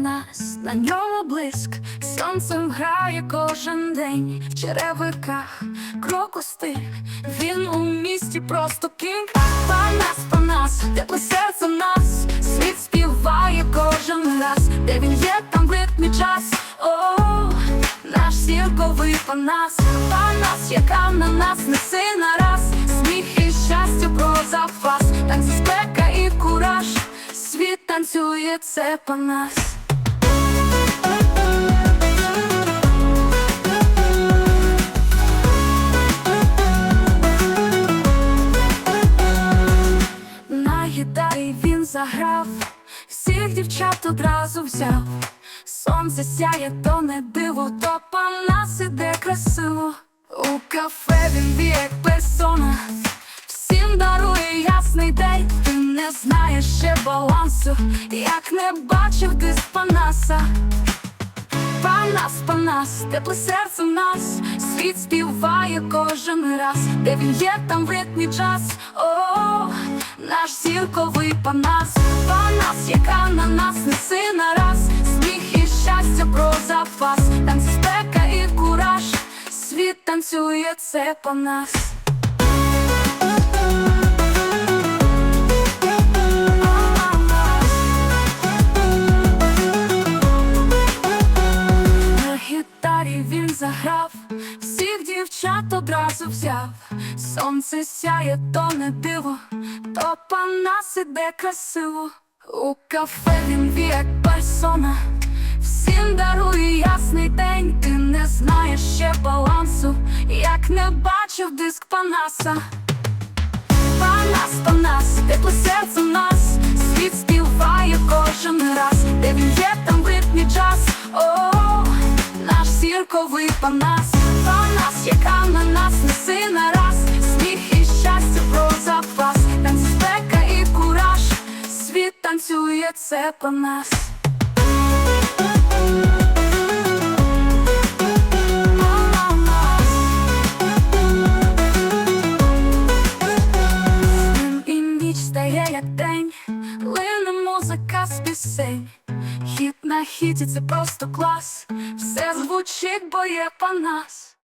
на ньому блиск, сонцем грає кожен день в черевиках, крокусти, він у місті просто кінг. Панас, панас, тепле серце нас, світ співає кожен раз, де він є, там в ритмі час. О, наш зірковий панас, панас, яка на нас неси нараз, сміх і щастя про запас, так спека і кураж, світ танцює, це панас. На заграв, всіх дівчат одразу взяв. Сонце сяє, то не диво, то панас іде красиво. У кафе він б'є, як персона, всім дарує ясний день. Ти не знаєш ще балансу, як не бачив ти з панаса. Панас, панас, тепле серце в нас, світ співає кожен раз, де він є, там в ритмі час. О, наш зірковий панас, панас, яка на нас неси нараз, сміх і щастя про запас, там спека і кураж, світ танцює, це панас. На гітарі він заграв, всіх дівчат одразу взяв. Сонце сяє, то не диво, панас іде красиво. У кафе він віє, персона, всім дарує ясний день. Ти не знаєш ще балансу, як не бачив диск панаса. Панас, панас, тепле серце в нас, світ співає кожен раз, де він є, там ритмі час. О, наш зірковий панас, панас, це панас. Днем І ніч стає день, лине музика з пісень. Хіт на хіті це просто клас, все звучить, бо є панас.